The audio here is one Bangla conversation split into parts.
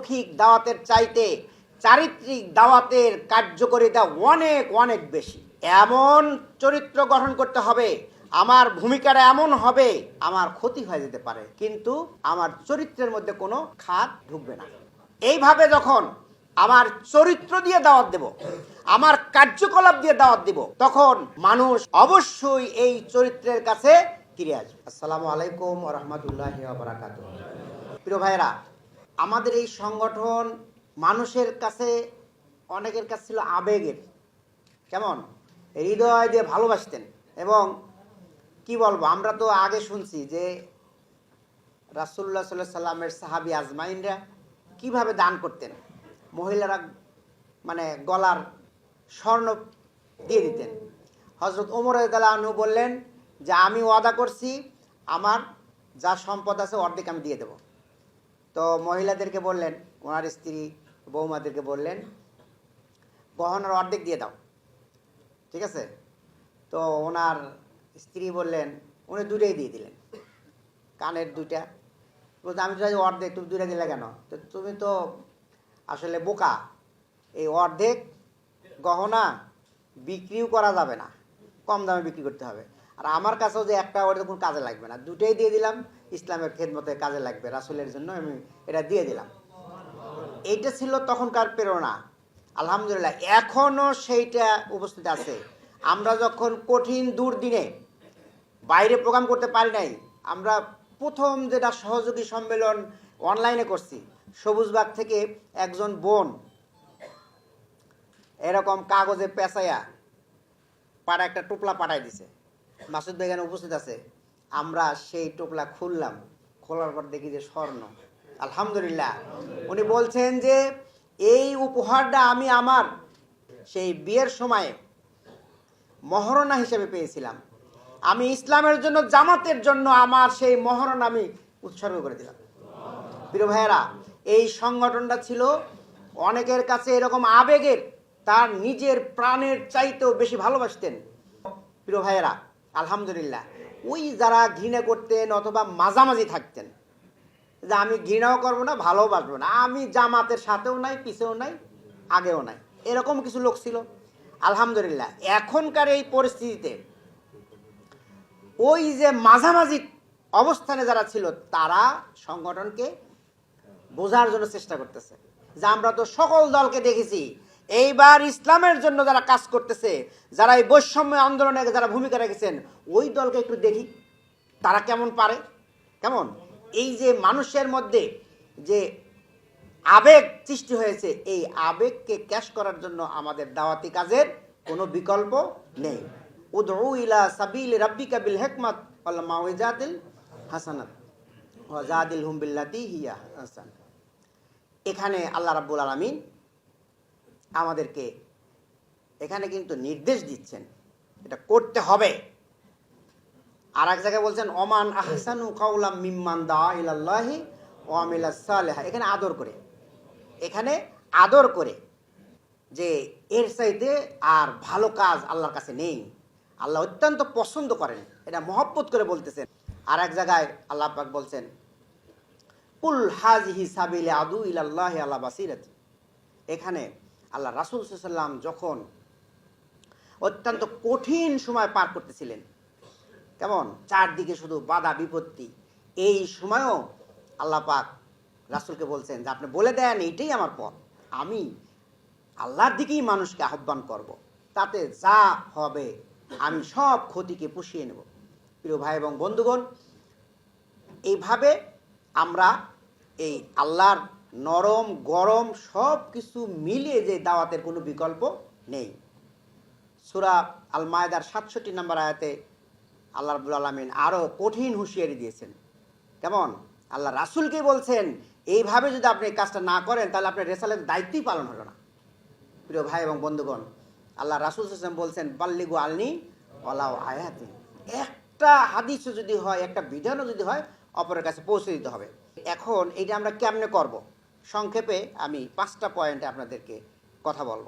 মৌখিক দাওয়াতের চাইতে চারিত্রিক দাওয়াতের কার্যকারিতা অনেক অনেক বেশি। এমন চরিত্র গঠন করতে হবে, আমার ভূমিকাটা এমন হবে, আমার ক্ষতি হয়ে যেতে পারে। কিন্তু আমার চরিত্রের মধ্যে কোনো খাত ঢুকবে না। এইভাবে যখন আমার চরিত্র দিয়ে দাওয়াত দেব, আমার কার্যকলাপ দিয়ে দাওয়াত দিব, তখন মানুষ অবশ্যই এই চরিত্রের কাছে ফিরে আসবে। আসসালামু আলাইকুম রহমতুল্লাহ প্রিয় ভাইরা আমাদের এই সংগঠন মানুষের কাছে, অনেকের কাছে ছিল আবেগের। কেমন? হৃদয় দিয়ে ভালোবাসতেন। এবং কি বলব, আমরা তো আগে শুনছি যে রাসুল্লাহ সাল্লাহ সাল্লামের সাহাবি আজমাইনরা কীভাবে দান করতেন? মহিলারা মানে গলার স্বর্ণ দিয়ে দিতেন। হজরত ওমর আনু বললেন যে, আমি ওয়াদা করছি, আমার যা সম্পদ আছে অর্ধেক আমি দিয়ে দেব। তো মহিলাদেরকে বললেন, ওনার স্ত্রী, বৌমাদেরকে বললেন, গহনার অর্ধেক দিয়ে দাও। ঠিক আছে? তো ওনার স্ত্রী বললেন, উনি দুটোই দিয়ে দিলেন। কানের দুইটা। বলতে আমি তো অর্ধেক, তুমি দুইটা দিলে কেন? তো তুমি তো আসলে বোকা। এই অর্ধেক গহনা বিক্রিও করা যাবে না। কম দামে বিক্রি করতে হবে। আর আমার কাছেও যে একটা অর্ধেক কোনো কাজে লাগবে না। দুটোই দিয়ে দিলাম। ইসলামের খেদমতে কাজে লাগবে, রাসুলের জন্য আমি এটা দিয়ে দিলাম। এইটা ছিল তখনকার প্রেরণা। আলহামদুলিল্লাহ, এখনও সেইটা উপস্থিত আছে। আমরা যখন কঠিন দুর্দিনে বাইরে প্রোগ্রাম করতে পারি নাই, আমরা প্রথম যেটা সহযোগী সম্মেলন অনলাইনে করছি, সবুজবাগ থেকে একজন বোন এরকম কাগজে পেঁচাইয়া পাড়া একটা টোপলা পাঠাই দিছে। মাসুদ এখানে উপস্থিত আছে। আমরা সেই টোপলা খুললাম, খোলার পর দেখি যে স্বর্ণ। আলহামদুলিল্লাহ। উনি বলছেন যে, এই উপহারটা আমি আমার সেই বিয়ের সময়ে মহরণা হিসেবে পেয়েছিলাম। আমি ইসলামের জন্য, জামাতের জন্য আমার সেই মহরণ আমি উৎসর্গ করে দিলাম। প্রিয় ভাইয়েরা, এই সংগঠনটা ছিল অনেকের কাছে এরকম আবেগের, তার নিজের প্রাণের চাইতেও বেশি ভালোবাসতেন। প্রিয় ভাইয়েরা, আলহামদুলিল্লাহ। ওই যারা ঘৃণা করতেন অথবা মাঝামাঝি থাকতেন, যে আমি ঘৃণাও করব না, ভালোও বাসবো না। আমি জামাতের সাথেও নাই, পিছেও নাই, আগেও নাই। এরকম কিছু লোক ছিল। আলহামদুলিল্লাহ, এখনকার এই পরিস্থিতিতে ওই যে মাঝামাঝি অবস্থানে যারা ছিল, তারা সংগঠনকে বোঝার জন্য চেষ্টা করতেছে। যে আমরা তো সকল দলকে দেখেছি এইবার ইসলামের জন্য যারা কাজ করতেছে, যারা এই বৈষম্য আন্দোলনে যারা ভূমিকা রেখেছেন, ওই দলকে একটু দেখি, তারা কেমন পারে? কেমন? এই যে মানুষের মধ্যে যে আবেগ সৃষ্টি হয়েছে, এই আবেগকে ক্যাশ করার জন্য আমাদের দাওয়াতি কাজের কোনো বিকল্প নেই। উদউ ইলা সাবিল রাব্বিকা বিল হিকমাত ওয়াল হাসানাত। জাদিল হাসান। এখানে আল্লাহ রাব্বুল আলামিন আমাদেরকে এখানে কিন্তু নির্দেশ দিচ্ছেন। এটা করতে হবে। আর এক জায়গায় বলছেন, ওমান আহসানু কাউলাম মিম্মান দা ইলাল্লাহি ও এখানে আদর করে। এখানে আদর করে যে এর চাইতে আর ভালো কাজ আল্লাহর কাছে নেই। আল্লাহ অত্যন্ত পছন্দ করেন। এটা মহব্বত করে বলতেছেন। আর এক জায়গায় আল্লাহ পাক বলছেন, কুল হাজিহি সাবিলে আদু ইলাল্লাহি আল্লাহ বাসিরাত। এখানে আল্লাহ রাসুল সাল্লাম যখন অত্যন্ত কঠিন সময় পার করতেছিলেন, কেমন? চারদিকে শুধু বাধা বিপত্তি। এই সময়ও আল্লাহ পাক রাসুলকে বলছেন যে, আপনি বলে দেন এইটাই আমার পথ। আমি আল্লাহর দিকেই মানুষকে আহ্বান করব। তাতে যা হবে, আমি সব ক্ষতিকে পুষিয়ে নেব। প্রিয় ভাই এবং বন্ধুগণ, এইভাবে আমরা এই আল্লাহর নরম, গরম সব কিছু মিলিয়ে যে দাওয়াতের কোনো বিকল্প নেই। সুরা আল মায়দার সাতষট্টি নম্বর আয়াতে আল্লাহ রাবুল আলমিন আরও কঠিন হুঁশিয়ারি দিয়েছেন। কেমন? আল্লাহ রাসুলকে বলছেন, এইভাবে যদি আপনি কাজটা না করেন, তাহলে আপনার রেসালের দায়িত্বই পালন হলো না। প্রিয় ভাই এবং বন্ধুগণ, আল্লাহ রাসুল হোসেন বলছেন, বাল্লিগু আলনি অলাও আয়াতি। একটা হাদিস যদি হয়, একটা বিধানও যদি হয়, অপরের কাছে পৌঁছে দিতে হবে। এখন এটা আমরা কেমনে করব? সংক্ষেপে আমি পাঁচটা পয়েন্টে আপনাদেরকে কথা বলব।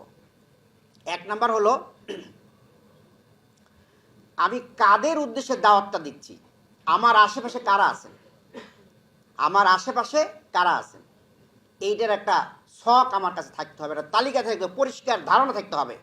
এক নাম্বার হলো, আমি কাদের উদ্দেশ্যে দাওয়াতটা দিচ্ছি? আমার আশেপাশে কারা আছেন? আমার আশেপাশে কারা আছেন? এইটার একটা শখ আমার কাছে থাকতে হবে, একটা তালিকা থাকতে হবে, পরিষ্কার ধারণা থাকতে হবে।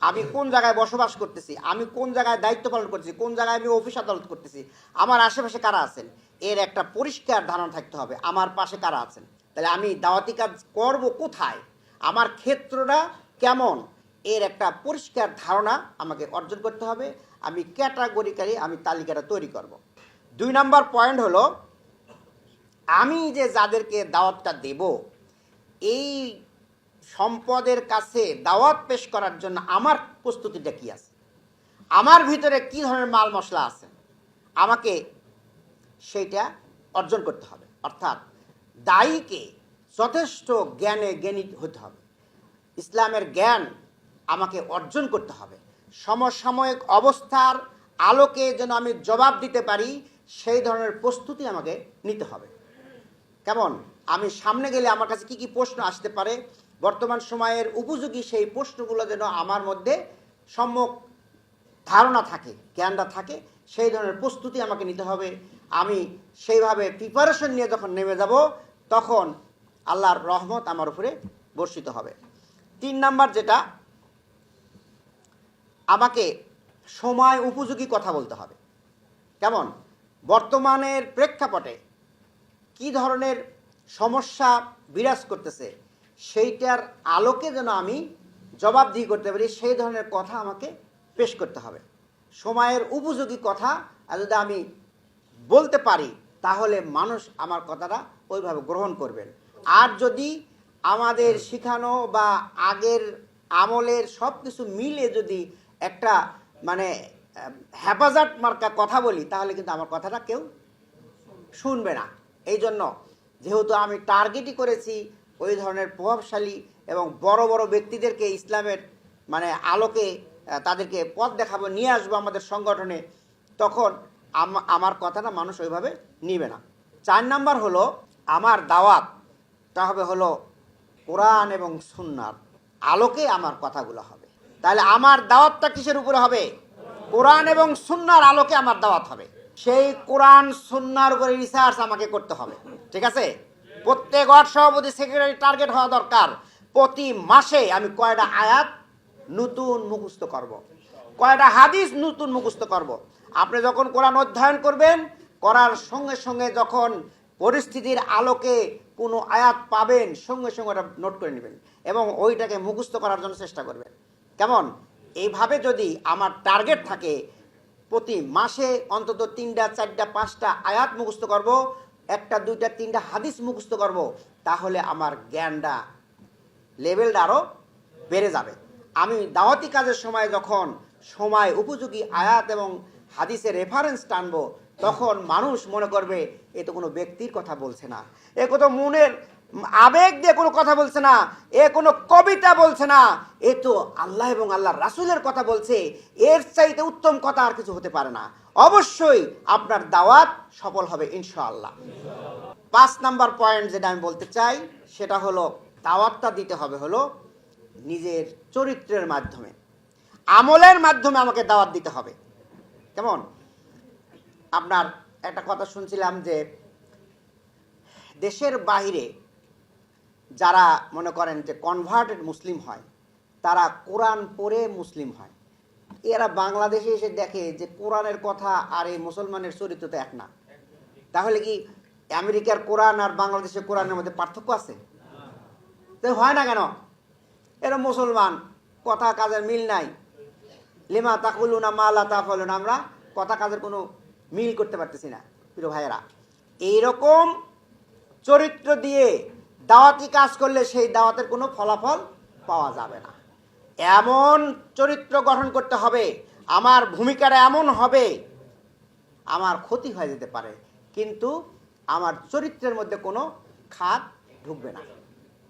আমি কোন জায়গায় বসবাস করতেছি? আমি কোন জায়গায় দায়িত্ব পালন করতেছি? কোন জায়গায় আমি অফিস আদালত করতেছি? আমার আশেপাশে কারা আছেন? এর একটা পরিষ্কার ধারণা থাকতে হবে, আমার পাশে কারা আছেন? তাহলে আমি দাওয়াতি কাজ করব কোথায়? আমার ক্ষেত্রটা কেমন? এর একটা পরিষ্কার ধারণা আমাকে অর্জন করতে হবে। আমি ক্যাটাগরিক্যালি আমি তালিকাটা তৈরি করব। দুই নম্বর পয়েন্ট হলো, আমি যে যাদেরকে দাওয়াতটা দেব, এই সম্পদের কাছে দাওয়াত পেশ করার জন্য আমার প্রস্তুতিটা কী আছে? আমার ভিতরে কি ধরনের মাল মশলা আছে? আমাকে সেইটা অর্জন করতে হবে। অর্থাৎ দায়ীকে যথেষ্ট জ্ঞানে জ্ঞানী হতে হবে। ইসলামের জ্ঞান আমাকে অর্জন করতে হবে। সমসাময়িক অবস্থার আলোকে যেন আমি জবাব দিতে পারি, সেই ধরনের প্রস্তুতি আমাকে নিতে হবে। কেমন? আমি সামনে গেলে আমার কাছে কি কি প্রশ্ন আসতে পারে? বর্তমান সময়ের উপযোগী সেই প্রশ্নগুলো যেন আমার মধ্যে সম্যক ধারণা থাকে, জ্ঞানটা থাকে, সেই ধরনের প্রস্তুতি আমাকে নিতে হবে। আমি সেইভাবে প্রিপারেশন নিয়ে যখন নেমে যাব তখন আল্লাহর রহমত আমার উপরে বর্ষিত হবে। তিন নাম্বার যেটা, আমাকে সময় উপযোগী কথা বলতে হবে। কেমন? বর্তমানের প্রেক্ষাপটে কি ধরনের সমস্যা বিরাজ করতেছে, সেইটার আলোকে যেন আমি জবাবদিহি করতে পারি, সেই ধরনের কথা আমাকে পেশ করতে হবে। সময়ের উপযোগী কথা যদি আমি বলতে পারি তাহলে মানুষ আমার কথাটা ওইভাবে গ্রহণ করবেন আর যদি আমাদের শিখানো বা আগের আমলের সব কিছু মিলে যদি একটা মানে হ্যাপাজার্ট মার্কা কথা বলি, তাহলে কিন্তু আমার কথাটা কেউ শুনবে না। এই জন্য যেহেতু আমি টার্গেটই করেছি ওই ধরনের প্রভাবশালী এবং বড় বড় ব্যক্তিদেরকে ইসলামের মানে আলোকে তাদেরকে পথ দেখাবো, নিয়ে আসব আমাদের সংগঠনে, তখন আমার কথাটা মানুষ ওইভাবে নিবে না। চার নাম্বার হলো, আমার দাওয়াতটা হবে হলো কোরআন এবং সুন্নার আলোকে আমার কথাগুলো হবে। তাহলে আমার দাওয়াতটা কিসের উপরে হবে? কোরআন এবং সুন্নার আলোকে আমার দাওয়াত হবে। সেই কোরআন, সুন্নার উপরে রিসার্চ আমাকে করতে হবে। ঠিক আছে? প্রত্যেক ওয়ার্ড সভাপতি সেক্রেটারি টার্গেট হওয়া দরকার। প্রতি মাসে আমি কয়টা আয়াত নতুন মুখস্থ করব। কয়টা হাদিস নতুন মুখস্থ করব। আপনি যখন কোরআন অধ্যয়ন করবেন, করার সঙ্গে সঙ্গে যখন পরিস্থিতির আলোকে কোনো আয়াত পাবেন, সঙ্গে সঙ্গে ওটা নোট করে নেবেন এবং ওইটাকে মুখস্থ করার জন্য চেষ্টা করবেন। কেমন? এইভাবে যদি আমার টার্গেট থাকে, প্রতি মাসে অন্তত তিনটা, চারটা, পাঁচটা আয়াত মুখস্থ করব, একটা, দুইটা, তিনটা হাদিস মুখস্থ করব, তাহলে আমার জ্ঞানটা, লেভেলটা আরও বেড়ে যাবে। আমি দাওয়াতি কাজের সময় যখন সময়, উপযোগী আয়াত এবং হাদিসের রেফারেন্স টানবো, তখন মানুষ মনে করবে, এ তো কোনো ব্যক্তির কথা বলছে না। এ কত মনের আবেগ দিয়ে কোনো কথা বলছে না, এ কোনো কবিতা বলছে না, এ তো আল্লাহ এবং আল্লাহ রাসুলের কথা বলছে, এর চাইতে উত্তম কথা আর কিছু হতে পারে না। অবশ্যই আপনার দাওয়াত সফল হবে, ইনশাআল্লাহ। পাঁচ নাম্বার পয়েন্ট যেটা আমি বলতে চাই, সেটা হলো, দাওয়াতটা দিতে হবে হলো নিজের চরিত্রের মাধ্যমে। আমলের মাধ্যমে আমাকে দাওয়াত দিতে হবে। কেমন? আপনার একটা কথা শুনছিলাম যে দেশের বাইরে যারা মনে করেন যে কনভার্টেড মুসলিম হয়, তারা কোরআন পড়ে মুসলিম হয়। এরা বাংলাদেশে এসে দেখে যে কোরআনের কথা আর এই মুসলমানের চরিত্র তো এক না। তাহলে কি আমেরিকার কোরআন আর বাংলাদেশের কোরআনের মধ্যে পার্থক্য আছে? তো হয় না কেন? এরা মুসলমান, কথা কাজের মিল নাই। লিমা তাকুলু না মালা তাফলুন আমরা কথা কাজের কোনো মিল করতে পারতেছি না, প্রিয় ভাইয়েরা। এইরকম চরিত্র দিয়ে দাওয়াতি কাজ করলে সেই দাওয়াতের কোনো ফলাফল পাওয়া যাবে না। এমন চরিত্র গঠন করতে হবে, আমার ভূমিকাটা এমন হবে, আমার ক্ষতি হয়ে যেতে পারে, কিন্তু আমার চরিত্রের মধ্যে কোনো খাত ঢুকবে না।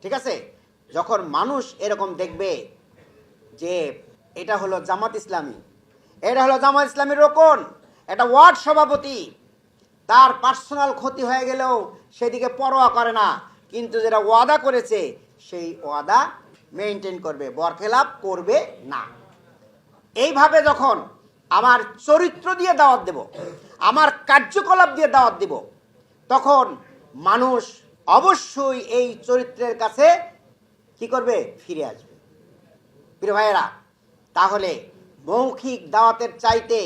ঠিক আছে? যখন মানুষ এরকম দেখবে যে এটা হলো জামাত ইসলামী। এটা হলো জামাত ইসলামীর রোকন। এটা ওয়ার্ড সভাপতি। তার পার্সোনাল ক্ষতি হয়ে গেলেও সেদিকে পরোয়া করে না। কিন্তু যেটা ওয়াদা করেছে, সেই ওয়াদা মেনটেন করবে, বরখেলাপ করবে না। এইভাবে যখন আমার চরিত্র দিয়ে দাওয়াত দেব, আমার কার্যকলাপ দিয়ে দাওয়াত দেব, তখন মানুষ অবশ্যই এই চরিত্রের কাছে কি করবে? ফিরে আসবে। প্রিয় ভাইয়েরা তাহলে মৌখিক দাওয়াতের চাইতে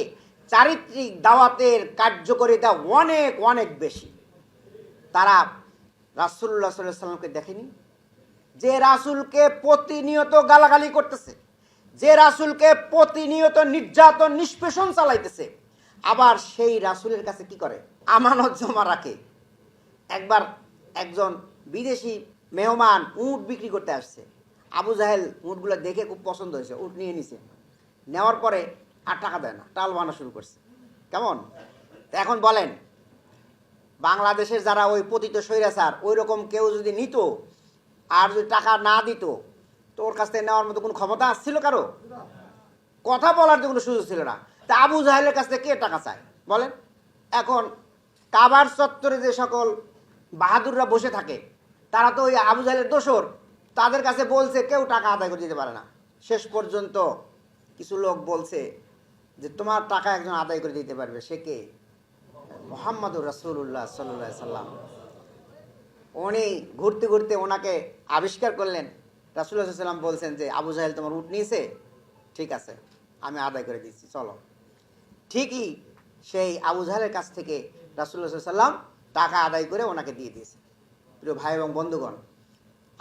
চারিত্রিক দাওয়াতের কার্যকারিতা অনেক অনেক বেশি। তারা সাল্লাহ সাল্লামকে দেখেনি? যে রাসুলকে প্রতিনিয়ত গালাগালি করতেছে, যে রাসুলকে প্রতিনিয়ত নির্যাতন, নিষ্পেষণ চালাইতেছে, আবার সেই রাসুলের কাছে কি করে? আমানত জমা রাখে। একবার একজন বিদেশি মেহমান উট বিক্রি করতে আসছে। আবু জাহেল উটগুলো দেখে খুব পছন্দ হয়েছে, উট নিয়ে নিছে। নেওয়ার পরে আর টাকা দেয় না, টাল বানা শুরু করছে। কেমন? তো এখন বলেন, বাংলাদেশের যারা ওই পতিত স্বৈরাচার ওই রকম কেউ যদি নিত আর যদি টাকা না দিত, তো ওর কাছ থেকে নেওয়ার মতো কোনো ক্ষমতা ছিল কারও? কথা বলার তো কোনো সুযোগ ছিল না। তা আবু জাহেলের কাছ থেকে কে টাকা চায়? বলেন। এখন কাবার চত্বরে যে সকল বাহাদুররা বসে থাকে, তারা তো ওই আবু জাহেলের দোসর তাদের কাছে বলছে, কেউ টাকা আদায় করে দিতে পারে না। শেষ পর্যন্ত কিছু লোক বলছে যে, তোমার টাকা একজন আদায় করে দিতে পারবে, সে কে? মোহাম্মদুর রাসুল্লাহ সাল্লাহ সাল্লাম। উনি ঘুরতে ঘুরতে ওনাকে আবিষ্কার করলেন। রাসুল্লাহ সাল্লাম বলছেন যে, আবু জাহেল তোমার উঠ নিয়েছে? ঠিক আছে, আমি আদায় করে দিচ্ছি, চলো। ঠিকই সেই আবু জাহেলের কাছ থেকে রাসুল্লাহ সাল্লাম টাকা আদায় করে ওনাকে দিয়ে দিয়েছে। প্রিয় ভাই এবং বন্ধুগণ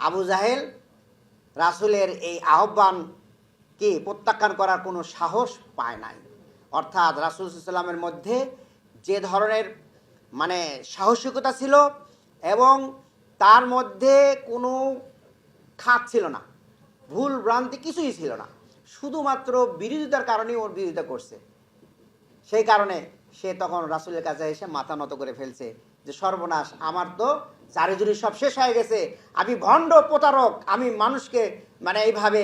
আবু জাহেল রাসুলের এই আহ্বানকে প্রত্যাখ্যান করার কোনো সাহস পায় নাই। অর্থাৎ রাসুল সাল্লামের মধ্যে যে ধরনের মানে সাহসিকতা ছিল এবং তার মধ্যে কোনো খাত ছিল না, ভুল ভ্রান্তি কিছুই ছিল না। শুধুমাত্র বিরোধিতার কারণেই ওর বিরোধিতা করছে। সেই কারণে সে তখন রাসুলের কাছে এসে মাথা নত করে ফেলছে যে সর্বনাশ, আমার তো চারিজুরি সব শেষ হয়ে গেছে। আমি ভণ্ড প্রতারক, আমি মানুষকে মানে এইভাবে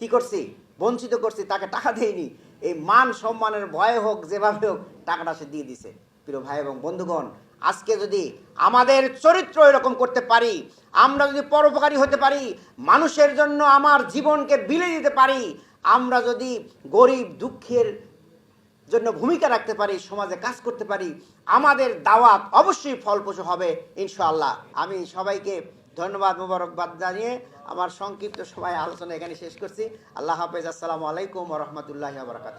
কি করছি, বঞ্চিত করছি, তাকে টাকা দেয়নি এই মান সম্মানের ভয়ে হোক, যেভাবে হোক, টাকাটা সে দিয়ে দিছে। প্রিয় ভাই এবং বন্ধুগণ, আজকে যদি আমাদের চরিত্র এরকম করতে পারি, আমরা যদি পরোপকারী হতে পারি, মানুষের জন্য আমার জীবনকে বিলে দিতে পারি, আমরা যদি গরিব দুঃখের জন্য ভূমিকা রাখতে পারি, সমাজে কাজ করতে পারি। আমাদের দাওয়াত অবশ্যই ফলপ্রসূ হবে, ইনশাআল্লাহ। আমি সবাইকে ধন্যবাদ মুবারকবাদ জানিয়ে আমার সংক্ষিপ্ত সবাই আলোচনা এখানে শেষ করছি। আল্লাহ হাফেজ, আসসালামু আলাইকুম রহমতুল্লাহ বারকাত